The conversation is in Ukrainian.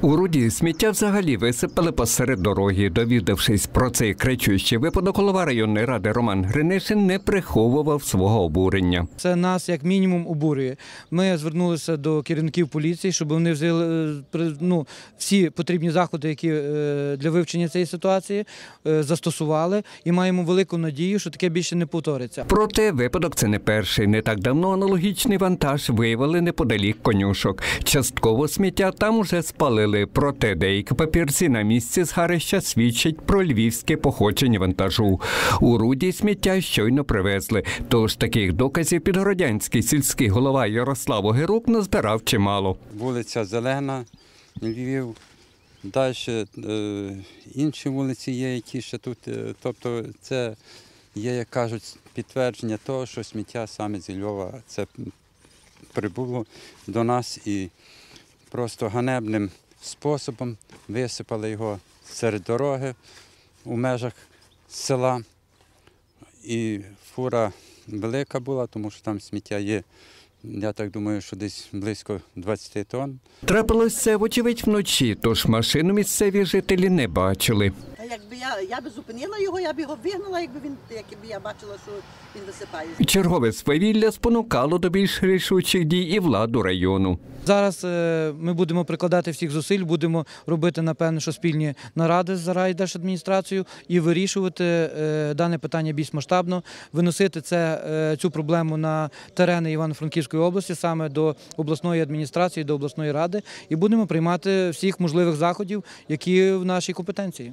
У Руді сміття взагалі висипали посеред дороги. Довідавшись про цей кричущий випадок, голова районної ради Роман Гринишин не приховував свого обурення. Це нас як мінімум обурює. Ми звернулися до керівників поліції, щоб вони взяли е, ну, всі потрібні заходи, які е, для вивчення цієї ситуації е, застосували, і маємо велику надію, що таке більше не повториться. Проте випадок це не перший. Не так давно аналогічний вантаж виявили неподалік конюшок. Частково сміття там уже спалили. Проте деякі папірці на місці згарища свідчать про львівське походження вантажу. У Руді сміття щойно привезли. Тож таких доказів підгородянський сільський голова Ярослав Огирук назбирав чимало. вулиця Зелена, Львів. Далі е, інші вулиці є, які ще тут. е, Тобто це є, як кажуть, підтвердження того, що сміття саме зі Львова це прибуло до нас і просто ганебним способом висипали його серед дороги у межах села. І фура велика була, тому що там сміття є. Я так думаю, що десь близько 20 тонн. Трапилось це, вочевидь, вночі, тож машину місцеві жителі не бачили. Якби я, я би зупинила його, я б його вигнала, якби він якби я бачила, що він висипає. Чергове свавілля спонукало до більш рішучих дій і владу району. Зараз е, ми будемо прикладати всіх зусиль, будемо робити, напевно, що спільні наради з райдержадміністрацією і вирішувати е, дане питання більш масштабно, виносити це, е, цю проблему на терени Івано-Франківської області, саме до обласної адміністрації, до обласної ради, і будемо приймати всіх можливих заходів, які в нашій компетенції.